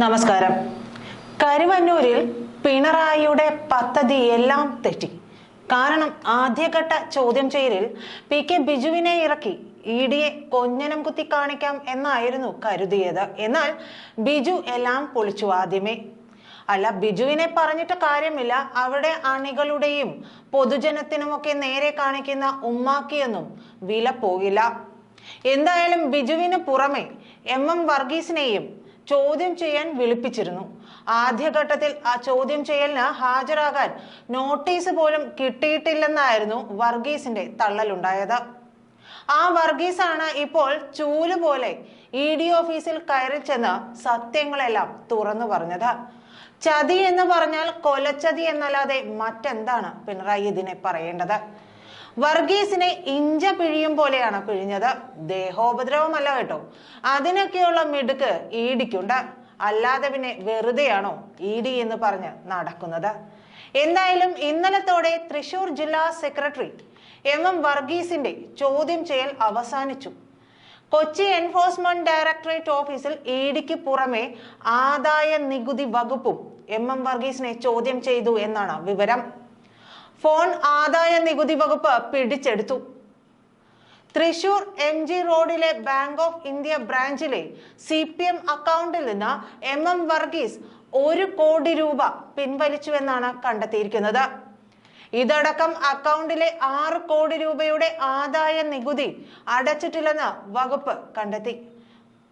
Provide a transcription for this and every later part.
നമസ്കാരം. കരുവന്നൂരിൽ പിണറായിയുടെ പദ്ധതി എല്ലാം തെറ്റി. കാരണം ആദ്യഘട്ട ചോദ്യം ചെയ്യലിൽ പി കെ ബിജുവിനെ ഇറക്കി ഇ ഡിയെ കൊഞ്ഞനം കുത്തി കാണിക്കാം എന്നായിരുന്നു കരുതിയത്. എന്നാൽ ബിജു എല്ലാം പൊളിച്ചു ആദ്യമേ. അല്ല ബിജുവിനെ പറഞ്ഞിട്ട് കാര്യമില്ല. അവിടെ അണികളുടെയും പൊതുജനത്തിനുമൊക്കെ നേരെ കാണിക്കുന്ന ഉമ്മാക്കിയൊന്നും വില പോകില്ല. എന്തായാലും ബിജുവിന് പുറമെ എം എം വർഗീസിനെയും ചോദ്യം ചെയ്യാൻ വിളിപ്പിച്ചിരുന്നു. ആദ്യഘട്ടത്തിൽ ആ ചോദ്യം ചെയ്യലിന് ഹാജരാകാൻ നോട്ടീസ് പോലും കിട്ടിയിട്ടില്ലെന്നായിരുന്നു വർഗീസിന്റെ തള്ളലുണ്ടായത്. ആ വർഗീസാണ് ഇപ്പോൾ ചൂൽ പോലെ ഇ ഡി ഓഫീസിൽ കയറി ചെന്ന് സത്യങ്ങളെല്ലാം തുറന്നു പറഞ്ഞത്. ചതി എന്ന് പറഞ്ഞാൽ കൊലച്ചതി എന്നല്ലാതെ മറ്റെന്താണ് പിണറായി ഇതിനെ പറയേണ്ടത്? വർഗീസിനെ ഇഞ്ച പിഴിയും പോലെയാണ് പിഴിഞ്ഞത്. ദേഹോപദ്രവമല്ല കേട്ടോ. അതിനൊക്കെയുള്ള മിടുക്ക് ഈടിക്കുണ്ട്. അല്ലാതെ പിന്നെ വെറുതെയാണോ ഇഡി എന്ന് പറഞ്ഞ് നടക്കുന്നത്? എന്തായാലും ഇന്നലത്തോടെ തൃശൂർ ജില്ലാ സെക്രട്ടറി എം എം വർഗീസിന്റെ ചോദ്യം ചെയ്യൽ അവസാനിച്ചു. കൊച്ചി എൻഫോഴ്സ്മെന്റ് ഡയറക്ടറേറ്റ് ഓഫീസിൽ ഇ ഡിക്ക് പുറമെ ആദായ നികുതി വകുപ്പും എം എം വർഗീസിനെ ചോദ്യം ചെയ്തു എന്നാണ് വിവരം. ഫോൺ ആദായ നികുതി വകുപ്പ് പിടിച്ചെടുത്തു. തൃശൂർ എം ജി റോഡിലെ ബാങ്ക് ഓഫ് ഇന്ത്യ ബ്രാഞ്ചിലെ സി പി എം അക്കൗണ്ടിൽ നിന്ന് എം എം വർഗീസ് ഒരു കോടി രൂപ പിൻവലിച്ചുവെന്നാണ് കണ്ടെത്തിയിരിക്കുന്നത്. ഇതടക്കം അക്കൗണ്ടിലെ ആറ് കോടി രൂപയുടെ ആദായ നികുതി അടച്ചിട്ടില്ലെന്ന് വകുപ്പ് കണ്ടെത്തി.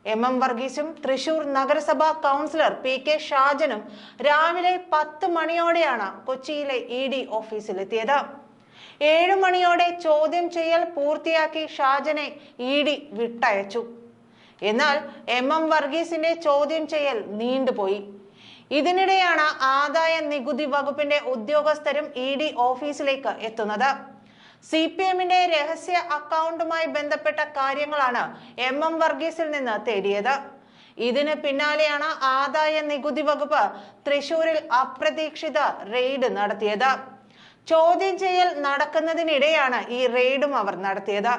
എം എം വർഗീസും തൃശൂർ നഗരസഭാ കൗൺസിലർ പി കെ ഷാജനും രാവിലെ പത്ത് മണിയോടെയാണ് കൊച്ചിയിലെ ഇ ഡി ഓഫീസിലെത്തിയത്. ഏഴു മണിയോടെ ചോദ്യം ചെയ്യൽ പൂർത്തിയാക്കി ഷാജനെ ഇ ഡി വിട്ടയച്ചു. എന്നാൽ എം എം വർഗീസിന്റെ ചോദ്യം ചെയ്യൽ നീണ്ടുപോയി. ഇതിനിടെയാണ് ആദായ നികുതി വകുപ്പിന്റെ ഉദ്യോഗസ്ഥരും ഇ ഡി ഓഫീസിലേക്ക് എത്തുന്നത്. സി പി എമ്മിന്റെ രഹസ്യ അക്കൗണ്ടുമായി ബന്ധപ്പെട്ട കാര്യങ്ങളാണ് എം എം വർഗീസിൽ നിന്ന് തേടിയത്. ഇതിന് പിന്നാലെയാണ് ആദായ നികുതി വകുപ്പ് തൃശൂരിൽ അപ്രതീക്ഷിത റെയ്ഡ് നടത്തിയത്. ചോദ്യം ചെയ്യൽ നടക്കുന്നതിനിടെയാണ് ഈ റെയ്ഡും അവർ നടത്തിയത്.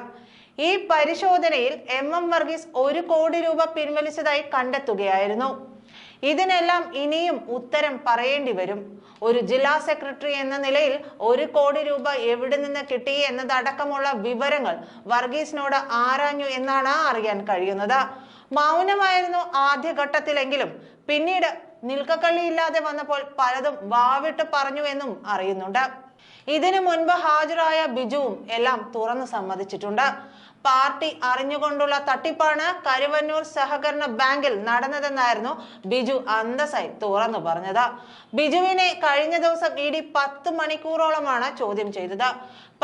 ഈ പരിശോധനയിൽ എം എം വർഗീസ് ഒരു കോടി രൂപ പിൻവലിച്ചതായി കണ്ടെത്തുകയായിരുന്നു. ഇതിനെല്ലാം ഇനിയും ഉത്തരം പറയേണ്ടി വരും. ഒരു ജില്ലാ സെക്രട്ടറി എന്ന നിലയിൽ ഒരു കോടി രൂപ എവിടെ നിന്ന് കിട്ടി എന്നതടക്കമുള്ള വിവരങ്ങൾ വർഗീസിനോട് ആരാഞ്ഞു എന്നാണ് അറിയാൻ കഴിയുന്നത്. മൗനമായിരുന്നു ആദ്യഘട്ടത്തിലെങ്കിലും പിന്നീട് നിൽക്കക്കള്ളിയില്ലാതെ വന്നപ്പോൾ പലതും വാവിട്ട് പറഞ്ഞു എന്നും അറിയുന്നുണ്ട്. ഇതിനു മുൻപ് ഹാജരായ ബിജുവും എല്ലാം തുറന്നു സമ്മതിച്ചിട്ടുണ്ട്. പാർട്ടി അറിഞ്ഞുകൊണ്ടുള്ള തട്ടിപ്പാണ് കരുവന്നൂർ സഹകരണ ബാങ്കിൽ നടന്നതെന്നായിരുന്നു ബിജു അന്തസായി തുറന്നു പറഞ്ഞത്. ബിജുവിനെ കഴിഞ്ഞ ദിവസം ഇ ഡി പത്ത് മണിക്കൂറോളമാണ് ചോദ്യം ചെയ്തത്.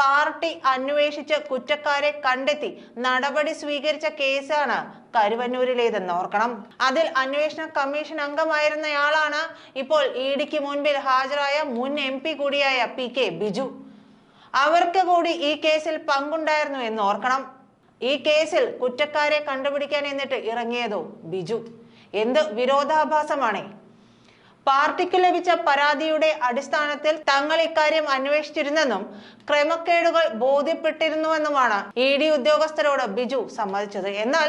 പാർട്ടി അന്വേഷിച്ച് കുറ്റക്കാരെ കണ്ടെത്തി നടപടി സ്വീകരിച്ച കേസാണ് കരുവന്നൂരിലേതെന്ന് ഓർക്കണം. അതിൽ അന്വേഷണ കമ്മീഷൻ അംഗമായിരുന്നയാളാണ് ഇപ്പോൾ ഇ ഡിക്ക് മുൻപിൽ ഹാജരായ മുൻ എം പി കൂടിയായ പി കെ ബിജു. അവർക്ക് കൂടി ഈ കേസിൽ പങ്കുണ്ടായിരുന്നു എന്ന് ഓർക്കണം. ഈ കേസിൽ കുറ്റക്കാരെ കണ്ടുപിടിക്കാൻ എന്നിട്ട് ഇറങ്ങിയതോ ബിജു? എന്ത് വിരോധാഭാസമാണേ? പാർട്ടിക്ക് ലഭിച്ച പരാതിയുടെ അടിസ്ഥാനത്തിൽ തങ്ങൾ ഇക്കാര്യം അന്വേഷിച്ചിരുന്നെന്നും ക്രമക്കേടുകൾ ബോധ്യപ്പെട്ടിരുന്നുവെന്നുമാണ് ഇ ഡി ഉദ്യോഗസ്ഥരോട് ബിജു സമ്മതിച്ചത്. എന്നാൽ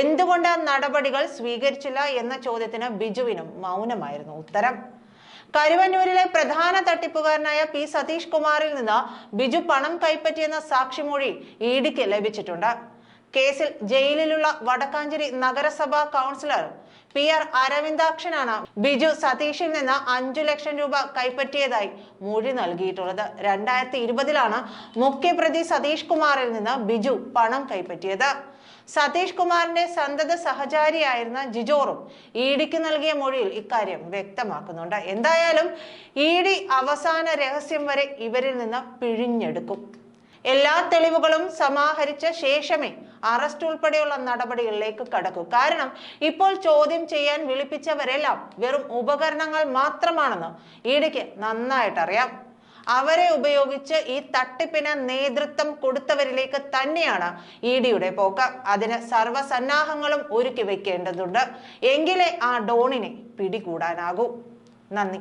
എന്തുകൊണ്ട് നടപടികൾ സ്വീകരിച്ചില്ല എന്ന ചോദ്യത്തിന് ബിജുവിനും മൗനമായിരുന്നു ഉത്തരം. കരുവന്നൂരിലെ പ്രധാന തട്ടിപ്പുകാരനായ പി സതീഷ് കുമാറിൽ നിന്ന് ബിജു പണം കൈപ്പറ്റിയെന്ന സാക്ഷിമൊഴി ഇ ഡിക്ക് ലഭിച്ചിട്ടുണ്ട്. കേസിൽ ജയിലിലുള്ള വടക്കാഞ്ചേരി നഗരസഭാ കൗൺസിലർ പി ആർ അരവിന്ദാക്ഷനാണ് ബിജു സതീഷിൽ നിന്ന് അഞ്ചു ലക്ഷം രൂപ കൈപ്പറ്റിയതായി മൊഴി നൽകിയിട്ടുള്ളത്. രണ്ടായിരത്തി ഇരുപതിലാണ് മുഖ്യപ്രതി സതീഷ് കുമാറിൽ നിന്ന് ബിജു പണം കൈപ്പറ്റിയത്. സതീഷ് കുമാറിന്റെ സന്തത സഹചാരിയായിരുന്ന ജിജോറും ഇ ഡിക്ക് നൽകിയ മൊഴിയിൽ ഇക്കാര്യം വ്യക്തമാക്കുന്നുണ്ട്. എന്തായാലും ഇ ഡി അവസാന രഹസ്യം വരെ ഇവരിൽ നിന്ന് പിഴിഞ്ഞെടുക്കും. എല്ലാ തെളിവുകളും സമാഹരിച്ച ശേഷമേ അറസ്റ്റ് ഉൾപ്പെടെയുള്ള നടപടികളിലേക്ക് കടക്കൂ. കാരണം ഇപ്പോൾ ചോദ്യം ചെയ്യാൻ വിളിപ്പിച്ചവരെല്ലാം വെറും ഉപകരണങ്ങൾ മാത്രമാണെന്ന് ഇടയ്ക്ക് നന്നായിട്ടറിയാം. അവരെ ഉപയോഗിച്ച് ഈ തട്ടിപ്പിന് നേതൃത്വം കൊടുത്തവരിലേക്ക് തന്നെയാണ് ഇ ഡിയുടെ പോക്ക്. അതിന് സർവസന്നാഹങ്ങളും ഒരുക്കി വെക്കേണ്ടതുണ്ട്. എങ്കിലേ ആ ഡോണിനെ പിടികൂടാനാകൂ. നന്ദി.